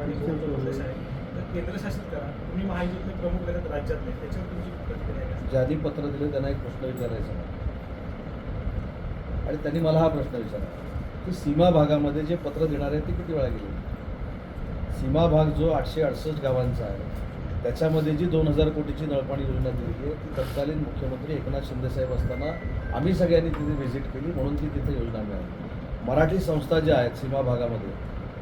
आणि आहे तर केंद्रशासित करा तुम्ही महायुतीतले प्रमुख आहेत राज्यातले त्याच्यावर तुमची प्रतिक्रिया आहे ज्यांनी पत्र दिले त्यांना एक प्रश्न विचारायचा आणि त्यांनी मला हा प्रश्न विचारला. की सीमा भागामध्ये जे पत्र देणार आहे ते किती वेळा गेले? सीमा भाग जो आठशे अडसष्ट गावांचा आहे त्याच्यामध्ये जी दोन हजार कोटीची नळपाणी योजना दिलेली आहे ती तत्कालीन मुख्यमंत्री एकनाथ शिंदेसाहेब असताना आम्ही सगळ्यांनी तिथे व्हिजिट केली म्हणून ती तिथे योजना मिळाली. मराठी संस्था ज्या आहेत सीमा भागामध्ये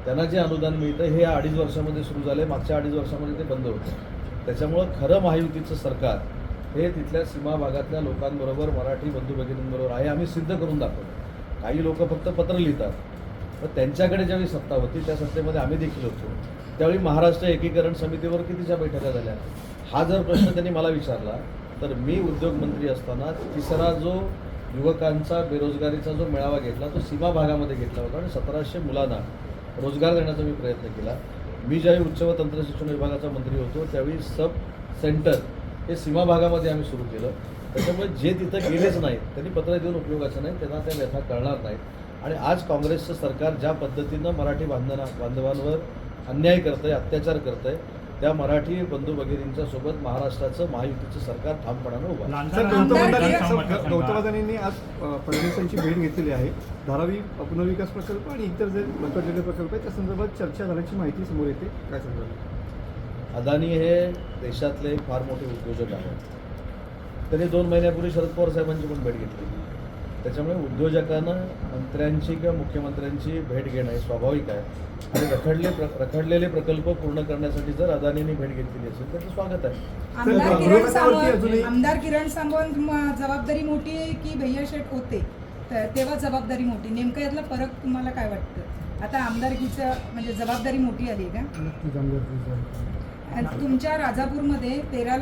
त्यांना जे अनुदान मिळतं हे अडीच वर्षामध्ये सुरू झाले मागच्या अडीच वर्षामध्ये ते बंद होतं. त्याच्यामुळं खरं महायुतीचं सरकार हे तिथल्या सीमा भागातल्या लोकांबरोबर मराठी बंधू भगिनींबरोबर आहे आम्ही सिद्ध करून दाखवतो. काही लोक फक्त पत्र लिहितात. तर त्यांच्याकडे ज्यावेळी सत्ता होती त्या सत्तेमध्ये आम्ही देखील होतो. त्यावेळी महाराष्ट्र एकीकरण समितीवर कितीच्या बैठका झाल्या? हा जर प्रश्न त्यांनी मला विचारला तर मी उद्योगमंत्री असताना तिसरा जो युवकांचा बेरोजगारीचा जो मेळावा घेतला तो सीमा भागामध्ये घेतला होता आणि सतराशे मुलांना रोजगार देण्याचा मी प्रयत्न केला. मी ज्यावेळी उच्च व तंत्रशिक्षण विभागाचा मंत्री होतो त्यावेळी सब सेंटर हे सीमा भागामध्ये आम्ही सुरू केलं. त्याच्यामुळे जे तिथं गेलेच नाहीत त्यांनी पत्र देऊन उपयोगाचं नाही त्यांना त्या व्यथा कळणार नाहीत. आणि आज काँग्रेसचं सरकार ज्या पद्धतीनं मराठी बांधना बांधवांवर अन्याय करतंय अत्याचार करतंय त्या मराठी बंधू भगिनींच्या सोबत महाराष्ट्राचं महायुतीचं सरकार ठामपणानं उभं. सर आमदार गौतम किरण- अदानी गौतम अदानींनी आज अ, फडणवीस यांची भेट घेतलेली आहे. धारावी पुनर्विकास प्रकल्प आणि इतर जे लोकजन्य प्रकल्प आहेत त्या संदर्भात चर्चा झाल्याची माहिती समोर येते. काय सांगाल अदानी हे देशातले एक फार मोठे उद्योजक आहेत. त्यांनी दोन महिन्यापूर्वी शरद पवार साहेबांची पण भेट घेतली. त्याच्यामुळे उद्योजकानं मंत्र्यांची किंवा मुख्यमंत्र्यांची भेट घेणं हे स्वाभाविक आहे. आणि रखडले प्र रखडलेले प्रकल्प पूर्ण करण्यासाठी जर अदानींनी भेट घेतलेली असेल तर ते स्वागत आहे. आमदार किरण आमदार म- जबाबदारी मोठी आहे की भैया शेठ होते? तर तेव्हा जबाबदारी मोठी. नेमकं यातला फरक तुम्हाला काय वाटतं? आता आमदारकीचं म्हणजे जबाबदारी मोठी आली आहे का? आणि तुमच्या राजापूरमध्ये तेरा